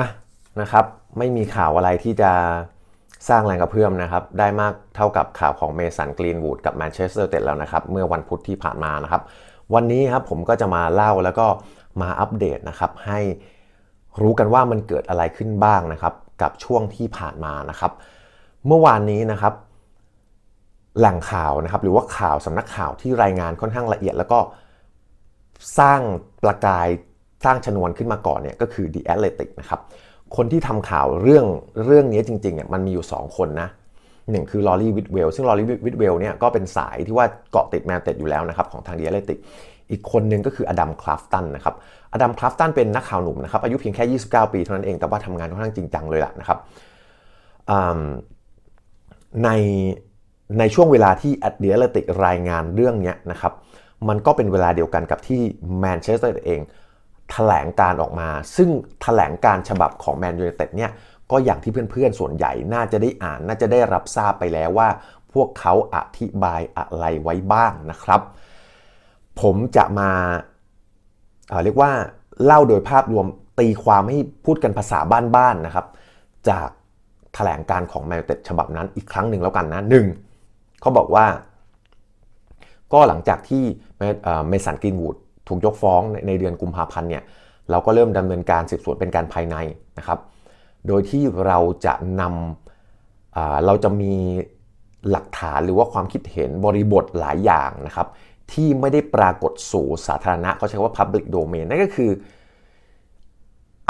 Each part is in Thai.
อะนะครับ ไม่มีข่าวอะไรที่จะสร้างแรงกระเพื่อมนะครับ ได้มากเท่ากับข่าวของเมสันกรีนวูดกับแมนเชสเตอร์เต็ดแล้วนะครับ เมื่อวันพุธที่ผ่านมานะครับ วันนี้ครับผมก็จะมาเล่าแล้วก็มาอัปเดตนะครับ ให้รู้กันว่ามันเกิดอะไรขึ้นบ้างนะครับ กับช่วงที่ผ่านมานะครับ เมื่อวานนี้นะครับ แหล่งข่าวนะครับ หรือว่าข่าวสำนักข่าวที่รายงานค่อนข้างละเอียด แล้วก็สร้างประกาย สร้างชนวนขึ้นมาก่อนเนี่ยก็คือ The Athletic นะครับ คนที่ทำข่าวเรื่องเรื่องนี้จริงๆเนี่ยมันมีอยู่ 2 คนนะหนึ่งคือลอรี่วิดเวลซึ่งลอรี่วิดเวลเนี่ยก็เป็นสายที่ว่าเกาะติดแมนเต็ดอยู่แล้วนะครับของทาง The Athletic อีกคนนึงก็คืออดัมคลาฟตันนะครับอดัมคลาฟตันเป็นนักข่าวหนุ่มนะครับอายุเพียงแค่ 29 ปีเท่านั้นเองแต่ว่าทำงานค่อนข้างจริงจังเลยล่ะนะครับในในช่วงเวลาที่ a t The Athletic รายงานเรื่องนี้นะครับมันก็เป็นเวลาเดียวกันกับที่แมนเชสเตอร์เอง แถลงการออกมา ซึ่งแถลงการฉบับของแมนยูไนเต็ดเนี่ยก็อย่างที่เพื่อนๆ ส่วนใหญ่น่าจะได้อ่านน่าจะได้รับทราบไปแล้วว่า พวกเขาอธิบายอะไรไว้บ้างนะครับ ผมจะมาเเรียกว่าเล่าโดยภาพรวมตีความให้พูดกันภาษาบ้านๆนะครับ จากแถลงการของแมนยูเต็ดฉบับนั้นอีกครั้งหนึ่งแล้วกันนะหนึ่งเขาบอกว่า ก็หลังจากที่เมสันกรีนวูด ถูกยกฟ้องในเดือนกุมภาพันธ์เนี่ยเราก็เริ่มดำเนินการสืบสวนเป็นการภายในนะครับ โดยที่เราจะนำเราจะมีหลักฐานหรือว่าความคิดเห็นบริบทหลายอย่างนะครับ ที่ไม่ได้ปรากฏสู่สาธารณะเขาใช้ว่า public domain นั่นก็คือ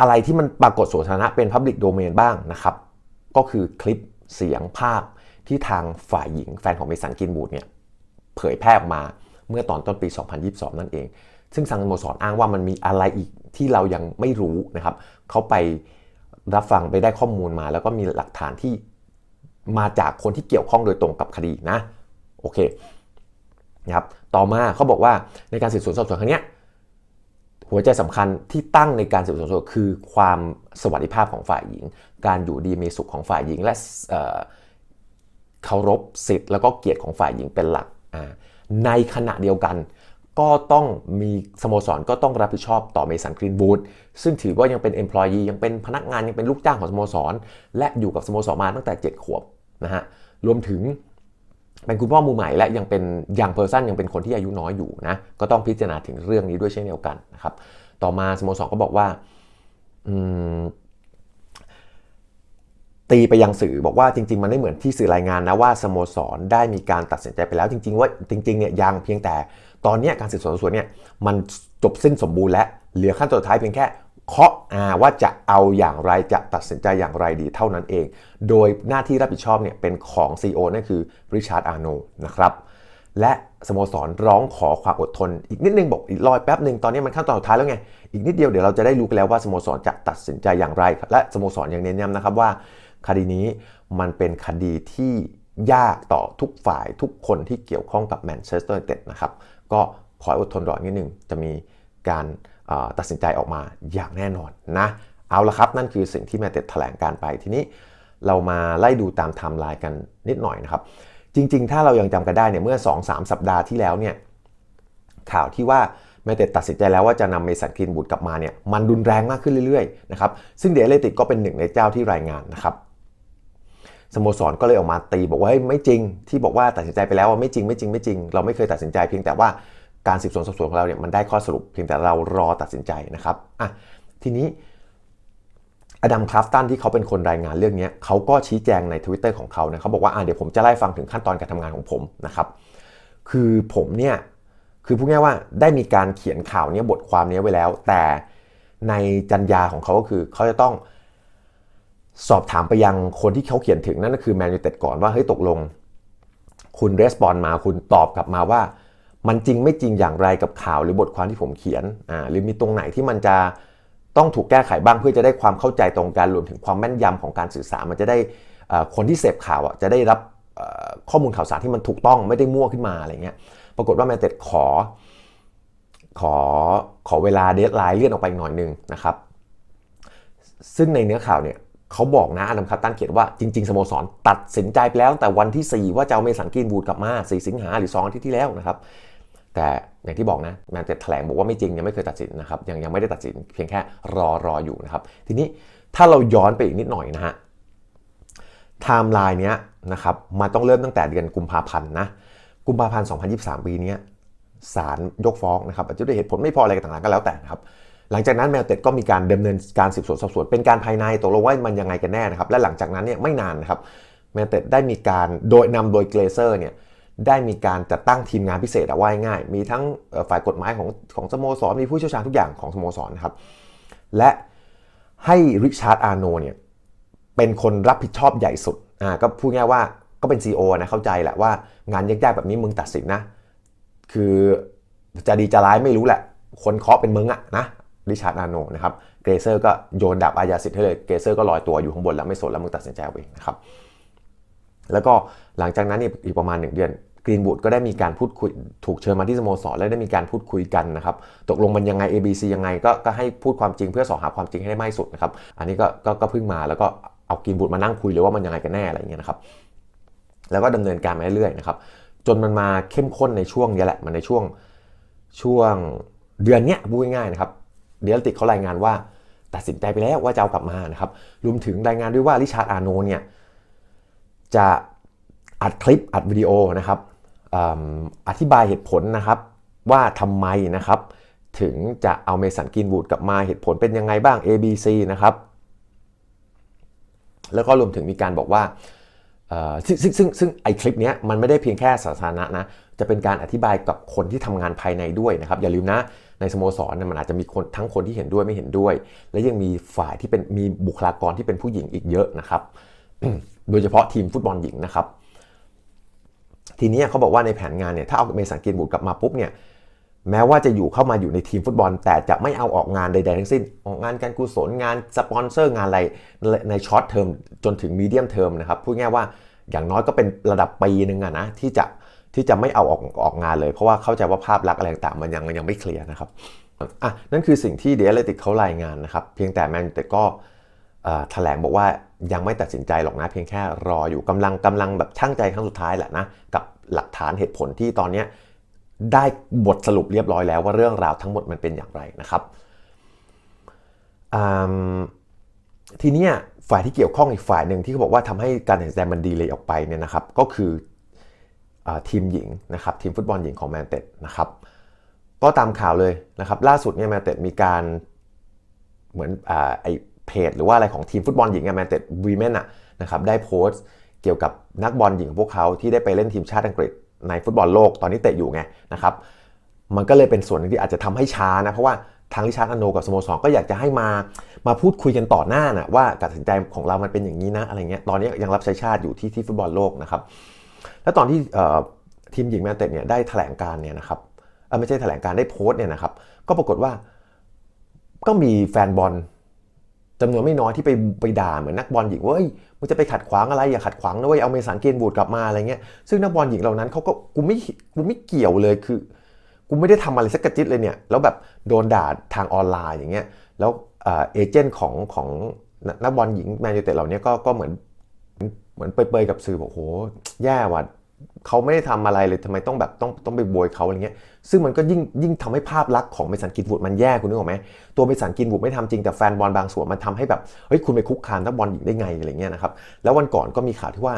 อะไรที่มันปรากฏสู่สาธารณะเป็น public domain บ้างนะครับ ก็คือคลิปเสียงภาพที่ทางฝ่ายหญิงแฟนของเมสันกินบูดเนี่ยเผยแพร่ออกมาเมื่อตอนต้นปี 2022 นั่นเอง ซึ่งทางสโมสรอ้างว่ามันมีอะไรอีกที่เรายังไม่รู้นะครับเขาไปรับฟังไปได้ข้อมูลมา แล้วก็มีหลักฐานที่มาจากคนที่เกี่ยวข้องโดยตรงกับคดีนะโอเคนะครับต่อมาเขาบอกว่าในการสืบสวนสอบสวนครั้งนี้หัวใจสำคัญที่ตั้งในการสืบสวนสอบสวนคือความสวัสดิภาพของฝ่ายหญิง การอยู่ดีมีสุขของฝ่ายหญิง และเคารพสิทธิ์แล้วก็เกียรติของฝ่ายหญิงเป็นหลัก ในขณะเดียวกัน ก็ต้องมีสโมสรก็ต้องรับผิดชอบต่อเมสันกรีนบูดซึ่งถือว่ายังเป็น employee ยังเป็นพนักงานยังเป็นลูกจ้างของสโมสร และอยู่กับสโมสรมาตั้งแต่ 7 ขวบนะฮะรวมถึงเป็นคุณพ่อมือใหม่และยังเป็นยังเพอร์ซันยังเป็นคนที่อายุน้อยอยู่นะก็ต้องพิจารณาถึงเรื่องนี้ด้วยเช่นเดียวกันนะครับต่อมาสโมสรก็บอกว่าตีไปยังสื่อบอกว่าจริง ๆ มันไม่เหมือนที่สื่อรายงานนะว่าสโมสรได้มีการตัดสินใจไปแล้วจริง ๆ ว่าจริงๆเนี่ยยังเพียงแต่ ตอนนี้การสืบสวนสวนเนี่ยมันจบสิ้นสมบูรณ์แล้ว เหลือขั้นตอนท้ายเพียงแค่เคาะอาว่าจะเอาอย่างไรจะตัดสินใจอย่างไรดีเท่านั้นเอง โดยหน้าที่รับผิดชอบเนี่ยเป็นของ CEO นั่นคือริชาร์ดอาร์โนนะครับ และสโมสรร้องขอความอดทน อีกนิดนึงบอกอีกรอยแป๊บหนึ่งตอนนี้มันขั้นตอนสุดท้ายแล้วไง อีกนิดเดียวเดี๋ยวเราจะได้รู้กันแล้วว่าสโมสรจะตัดสินใจอย่างไร และสโมสรยังเน้นย้ำนะครับว่า คดีนี้มันเป็นคดีที่ยากต่อทุกฝ่ายทุกคนที่เกี่ยวข้องกับแมนเชสเตอร์ยูไนเต็ดนะครับ ก็ขออดทนรอนิดนึงจะมีการตัดสินใจออกมาอย่างแน่นอนนะเอาละครับ นั่นคือสิ่งที่แมนเต็ดแถลงการไปทีนี้เรามาไล่ดูตามไทม์ไลน์กันนิดหน่อยนะครับ จริง ๆ ถ้าเรายังจำกันได้เนี่ยเมื่อ 2-3 สัปดาห์ที่แล้วเนี่ยข่าวที่ว่าแมนเต็ดตัดสินใจแล้วว่าจะนำเมสันคินบูดกลับมาเนี่ยมันรุนแรงมากขึ้นเรื่อยๆนะครับซึ่งเดลเลติกก็เป็นหนึ่งในเจ้าที่รายงานนะครับ สโมสรก็เลยออกมาตีบอกว่าไม่จริง ที่บอกว่าตัดสินใจไปแล้วว่าไม่จริงไม่จริงไม่จริง เราไม่เคยตัดสินใจเพียงแต่ว่าการสืบสวนสอบสวนของเราเนี่ยมันได้ข้อสรุปเพียงแต่เรารอตัดสินใจนะครับอะทีนี้อดัมคราฟตันที่เขาเป็นคนรายงานเรื่องนี้เขาก็ชี้แจงใน Twitter ของเขาเนี่ยเขาบอกว่าอะเดี๋ยวผมจะไล่ฟังถึงขั้นตอนการทำงานของผมนะครับคือผมเนี่ยคือพูดง่ายว่าได้มีการเขียนข่าวนี้บทความนี้ไว้แล้ว แต่ในจัญญาของเขาก็คือเขาจะต้อง สอบถามไปยังคนที่เขาเขียนถึงนั่นก็คือแมนยูเต็ดก่อนว่าเฮ้ยตกลง คุณรีสปอนมาคุณตอบกลับมาว่า มันจริงไม่จริงอย่างไรกับข่าวหรือบทความที่ผมเขียนอ่าหรือมีตรงไหนที่มันจะต้องถูกแก้ไขบ้างเพื่อจะได้ความเข้าใจตรงกันรวมถึงความแม่นยำของการสื่อสารมันจะได้คนที่เสพข่าวอะจะได้รับข้อมูลข่าวสารที่มันถูกต้องไม่ได้มั่วขึ้นมาอะไรเงี้ยปรากฏว่าแมนเต็ดขอขอขอเวลาเดทไลน์เลื่อนออกไปหน่อยนึงนะครับ ซึ่งในเนื้อข่าวเนี่ย เขาบอกนะอดัมคาตันเขียนว่าจริง ๆสโมสรตัดสินใจไปแล้วแต่วันที่ 4 ว่าจะเอาเมสันกินบูดกลับมา 4 สิงหาหรือ2อาทิตย์ที่แล้วนะครับแต่อย่างที่บอกนะแมนเชสเตอร์แถลงบอกว่าไม่จริงยังไม่เคยตัดสินนะครับยังยังไม่ได้ตัดสินเพียงแค่รอรออยู่นะครับทีนี้ถ้าเราย้อนไปอีกนิดหน่อยนะฮะไทม์ไลน์เนี้ยนะครับมันต้องเริ่มตั้งแต่เดือนกุมภาพันธ์นะกุมภาพันธ์ 2023 ปีเนี้ยศาลยกฟ้องนะครับอาจจะด้วยเหตุผลไม่พออะไรต่างๆก็แล้วแต่นะครับ หลังจากนั้นแมวเต็ดก็มีการดำเนินการสืบสวนสอบสวนเป็นการภายในตกลงว่ามันยังไงกันแน่นะครับ และหลังจากนั้นเนี่ยไม่นานนะครับแมวเต็ดได้มีการโดยนำโดยเกรเซอร์เนี่ยได้มีการจัดตั้งทีมงานพิเศษเอาไว้ง่าย มีทั้งฝ่ายกฎหมายของของสโมสร มีผู้เชี่ยวชาญทุกอย่างของสโมสรนะครับ และให้ริชาร์ดอาร์โนเนี่ยเป็นคนรับผิดชอบใหญ่สุด อ่าก็พูดง่ายว่าก็เป็น CEO นะเข้าใจแหละว่างานยากๆแบบนี้มึงตัดสินนะ คือจะดีจะร้ายไม่รู้แหละ คนเคาะเป็นมึงอะนะ ริชาร์ดอาโนนะครับเกรเซอร์ก็โยนดาบอาญาสิทธิ์ให้เลยเกรเซอร์ก็ลอยตัวอยู่ข้างบนแล้วไม่สนแล้วมึงตัดสินใจเอาเองนะครับแล้วก็หลังจากนั้นอีกประมาณ 1 เดือนกรีนบูดก็ได้มีการพูดคุยถูกเชิญมาที่สโมสรและได้มีการพูดคุยกันนะครับตกลงมันยังไง ABC ยังไงก็ก็ให้พูดความจริงเพื่อสอหาความจริงให้ได้มากที่สุดนะครับอันนี้ก็ก็ก็เพิ่งมาแล้วก็เอากรีนบูดมานั่งคุยเลยว่ามันยังไงกันแน่อะไรอย่างเงี้ยนะครับแล้วก็ดำเนินการมาเรื่อยๆนะครับจนมันมาเข้มข้นในช่วงนี้แหละมันในช่วงช่วงเดือนเนี้ยพูดง่ายๆนะครับ เดียลติกเขารายงานว่าตัดสินใจไปแล้วว่าจะเอากลับมานะครับรวมถึงรายงานด้วยว่าริชาร์ดอาร์โนเนี่ยจะอัดคลิปอัดวิดีโอนะครับออธิบายเหตุผลนะครับว่าทำไมนะครับถึงจะเอาเมสันกินวูดกลับมาเหตุผลเป็นยังไงบ้าง A B C นะครับ แล้วก็รวมถึงมีการบอกว่าซึ่งซึ่งซึ่งซึ่งไอคลิปเนี้ยมันไม่ได้เพียงแค่สาธารณะนะ จะเป็นการอธิบายกับคนที่ทำงานภายในด้วยนะครับ อย่าลืมนะ ในสโมสรเนี่ยมันอาจจะมีคนทั้งคนที่เห็นด้วยไม่เห็นด้วย และยังมีฝ่ายที่เป็นมีบุคลากรที่เป็นผู้หญิงอีกเยอะนะครับ โดยเฉพาะทีมฟุตบอลหญิงนะครับ ทีนี้เขาบอกว่าในแผนงานเนี่ยถ้าเอาเมสันกินบูดกลับมาปุ๊บเนี่ยแม้ว่าจะอยู่เข้ามาอยู่ในทีมฟุตบอล แต่จะไม่เอาออกงานใดๆทั้งสิ้น ออกงานการกุศลงานสปอนเซอร์งานอะไรในช็อตเทอมจนถึงมีเดียมเทอมนะครับพูดง่ายว่าอย่างน้อยก็เป็นระดับปีหนึ่งอะนะที่จะ ที่จะไม่เอาออกออกงานเลย เพราะว่าเข้าใจว่าภาพลักษณ์อะไรต่างมันยังยังไม่เคลียร์นะครับอะนั่นคือสิ่งที่เดลติกเขารายงานนะครับ เพียงแต่แมนยูแต่ก็แถลงบอกว่ายังไม่ตัดสินใจหรอกนะ เพียงแค่รออยู่กำลังกำลังแบบช่างใจครั้งสุดท้ายแหละนะ กับหลักฐานเหตุผลที่ตอนนี้ได้บทสรุปเรียบร้อยแล้วว่าเรื่องราวทั้งหมดมันเป็นอย่างไรนะครับอืมทีเนี้ยฝ่ายที่เกี่ยวข้องอีกฝ่ายหนึ่งที่เขาบอกว่าทำให้การตัดสินใจมันดีเลยออกไปเนี่ยนะครับ ก็คือ ทีมหญิงนะครับทีมฟุตบอลหญิงของแมนเต็ดนะครับก็ตามข่าวเลยนะครับล่าสุดเนี่ยแมนเต็ดมีการเหมือนอไอเพจหรือว่าอะไรของทีมฟุตบอลหญิงแมนเต็ดวีแมนอะนะครับได้โพสต์เกี่ยวกับนักบอลหญิงของพวกเขาที่ได้ไปเล่นทีมชาติอังกฤษในฟุตบอลโลกตอนนี้เตะอยู่ไงนะครับมันก็เลยเป็นส่วนหนึ่งที่อาจจะทำให้ช้านะเพราะว่าทางริชาร์ดอโนกับสโมสรก็อยากจะให้มามาพูดคุยกันต่อหน้านะว่าการตัดสินใจของเรามันเป็นอย่างนี้นะอะไรเงี้ยตอนนี้ยังรับใช้ชาติอยู่ที่ที่ฟุตบอลโลกนะครับ แล้วตอนที่ทีมหญิงแมนเต็ดเนี่ยได้แถลงการเนี่ยนะครับไม่ใช่แถลงการได้โพสต์เนี่ยนะครับ ก็ปรากฏว่าก็มีแฟนบอลจำนวนไม่น้อยที่ไปไปด่าเหมือนนักบอลหญิงว่าเฮ้ยมึงจะไปขัดขวางอะไรอย่าขัดขวางนะเว้ยเอาเมสันเกนบูดกลับมาอะไรเงี้ยซึ่งนักบอลหญิงเหล่านั้นเขาก็กูไม่กูไม่เกี่ยวเลยคือ กูไม่ได้ทำอะไรสักกระจิตเลยเนี่ยแล้วแบบโดนด่าทางออนไลน์อย่างเงี้ยแล้วเอเจนต์ของของนักบอลหญิงแมนยูเต็ดเหล่านี้ก็ก็เหมือน เหมือนเปยๆกับสื่อบอกโหแย่ว่ะเขาไม่ได้ทำอะไรเลยทำไมต้องแบบต้องต้องไปโบยเขาอะไรเงี้ย ซึ่งมันก็ยิ่งยิ่งทำให้ภาพลักษณ์ของเมสันกินวูดมันแย่คุณนึกออกไหมตัวเมสันกินวูดไม่ทำจริงแต่แฟนบอลบางส่วนมันทำให้แบบเฮ้ยคุณไปคุกคามนักบอลหญิงได้ไงอะไรเงี้ยนะครับแล้ววันก่อนก็มีข่าวที่ว่า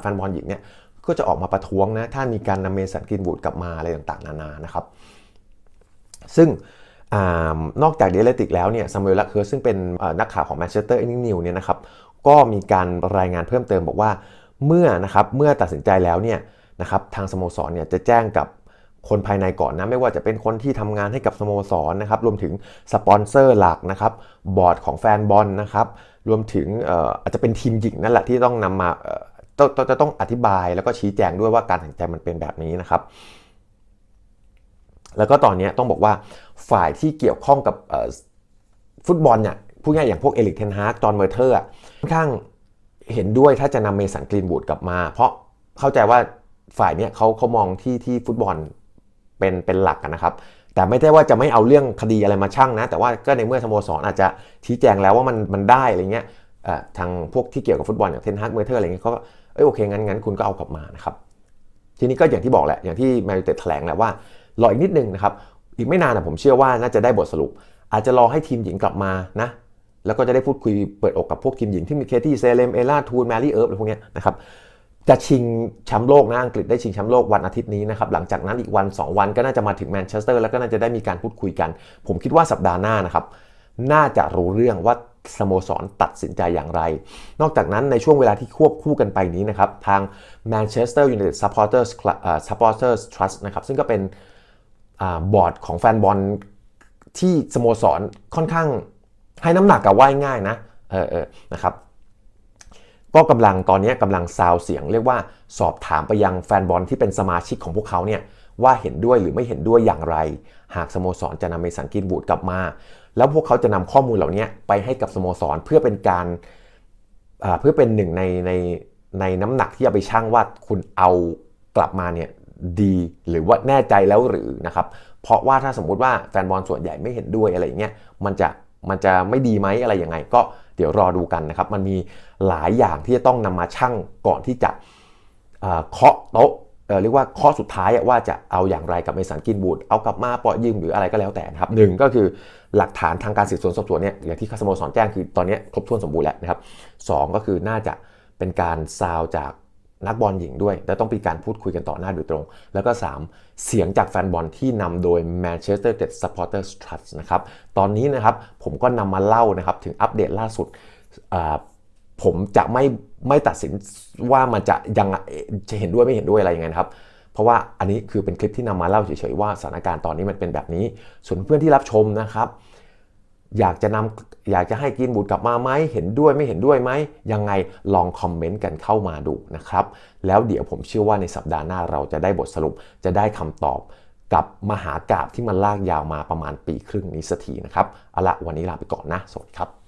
แฟนบอลหญิงเนี่ยก็จะออกมาประท้วงนะถ้ามีการนำเมสันกินวูดกลับมาอะไรต่างๆ นานานะครับ ซึ่งอนอกจากเดลติกแล้วเนี่ยซามูเอลลักเคิร์ซึ่งเป็นนักข่าวของแมนเชสเตอร์เอนินิวเนี่ยนะครับ ก็มีการรายงานเพิ่มเติมบอกว่า เมื่อนะครับเมื่อตัดสินใจแล้วเนี่ยนะครับทางสโมสรเนี่ยจะแจ้งกับคนภายในก่อนนะไม่ว่าจะเป็นคนที่ทำงานให้กับสโมสรนะครับรวมถึงสปอนเซอร์หลักนะครับบอร์ดของแฟนบอลนะครับรวมถึงอาจจะเป็นทีมหญิงนั่นแหละที่ต้องนำมาต้องจะต้องอธิบายแล้วก็ชี้แจงด้วยว่าการตัดสินใจมันเป็นแบบนี้นะครับ แล้วก็ตอนนี้ต้องบอกว่าฝ่ายที่เกี่ยวข้องกับฟุตบอลเนี่ย พูดง่ายอย่างพวกเอลิกเทนฮาร์กจอห์นเมอร์เทอร์ค่อนข้างเห็นด้วยถ้าจะนำเมสันกรีนบูดกลับมา เพราะเข้าใจว่าฝ่ายเนี้ยเขาเขามองที่ที่ฟุตบอลเป็นเป็นหลักนะครับแต่ไม่ได้ว่าจะไม่เอาเรื่องคดีอะไรมาชั่งนะ แต่ว่าก็ในเมื่อสโมสรอาจจะชี้แจงแล้วว่ามันมันได้อะไรเงี้ยทางพวกที่เกี่ยวกับฟุตบอลอย่างเทนฮาร์กเมอร์เทอร์อะไรเงี้ยเขาก็เออโอเคงั้นงั้นคุณก็เอากลับมานะครับ ทีนี้ก็อย่างที่บอกแหละ อย่างที่แมนยูเต็ดแถลงแหละว่ารออีกนิดนึงนะครับ อีกไม่นานนะผมเชื่อว่าน่าจะได้บทสรุป อาจจะรอให้ทีมหญิงกลับมานะ แล้วก็จะได้พูดคุยเปิดอกกับพวกทีมหญิงที่มีเคที่เซเลมเอล่าทูนแมรี่เอิร์ฟอะไรพวกนี้นะครับจะชิงแชมป์โลกนะอังกฤษได้ชิงแชมป์โลกวันอาทิตย์นี้นะครับหลังจากนั้นอีกวัน 2 วันก็น่าจะมาถึงแมนเชสเตอร์แล้วก็น่าจะได้มีการพูดคุยกัน ผมคิดว่าสัปดาห์หน้านะครับน่าจะรู้เรื่องว่าสโมสรตัดสินใจอย่างไร นอกจากนั้นในช่วงเวลาที่ควบคู่กันไปนี้นะครับทาง Manchester United Supporters Club เอ่อ Supporters Trust นะครับซึ่งก็เป็นอบอร์ดของแฟนบอลที่สโมสรค่อนข้าง ให้น้ำหนักกับว่ายง่ายนะเออเออนะครับก็กำลังตอนนี้กำลังซาวเสียงเรียกว่าสอบถามไปยังแฟนบอลที่เป็นสมาชิกของพวกเขาเนี่ยว่าเห็นด้วยหรือไม่เห็นด้วยอย่างไร หากสโมสรจะนำเมสันกินบูดกลับมา แล้วพวกเขาจะนำข้อมูลเหล่านี้ไปให้กับสโมสรเพื่อเป็นการเพื่อเป็นหนึ่งในในในน้ำหนักที่จะไปชั่งว่าคุณเอากลับมาเนี่ยดีหรือว่าแน่ใจแล้วหรือนะครับเพราะว่าถ้าสมมุติว่าแฟนบอลส่วนใหญ่ไม่เห็นด้วยอะไรอย่างเงี้ยมันจะ มันจะไม่ดีไหมอะไรยังไง ก็เดี๋ยวรอดูกันนะครับ มันมีหลายอย่างที่จะต้องนำมาชั่งก่อนที่จะเคาะโต๊ะเรียกว่าข้อสุดท้ายว่าจะเอาอย่างไรกับเมสันกินบูดเอากลับมาปล่อยยืมหรืออะไรก็แล้วแต่นะครับหนึ่งก็คือหลักฐานทางการสืบสวนสอบสวนเนี่ยอย่างที่สโมสรแจ้งคือตอนนี้ครบถ้วนสมบูรณ์แล้วนะครับสองก็คือน่าจะเป็นการซาวจาก นักบอลหญิงด้วย และต้องเป็นการพูดคุยกันต่อหน้าโดยตรง แล้วก็ 3 เสียงจากแฟนบอลที่นำโดย Manchester United Supporters Trust นะครับ ตอนนี้นะครับผมก็นำมาเล่านะครับถึงอัปเดตล่าสุด ผมจะไม่ไม่ตัดสินว่ามันจะยังจะเห็นด้วยไม่เห็นด้วยอะไรยังไงครับ เพราะว่าอันนี้คือเป็นคลิปที่นำมาเล่าเฉยๆว่าสถานการณ์ตอนนี้มันเป็นแบบนี้ ส่วนเพื่อนที่รับชมนะครับ อยากจะนำอยากจะให้กินบูดกลับมาไหมเห็นด้วยไม่เห็นด้วยไหมยังไงลองคอมเมนต์กันเข้ามาดูนะครับ แล้วเดี๋ยวผมเชื่อว่าในสัปดาห์หน้าเราจะได้บทสรุปจะได้คำตอบกับมหากาบที่มันลากยาวมาประมาณปีครึ่งนี้สักทีนะครับเอาละวันนี้ลาไปก่อนนะ สวัสดีครับ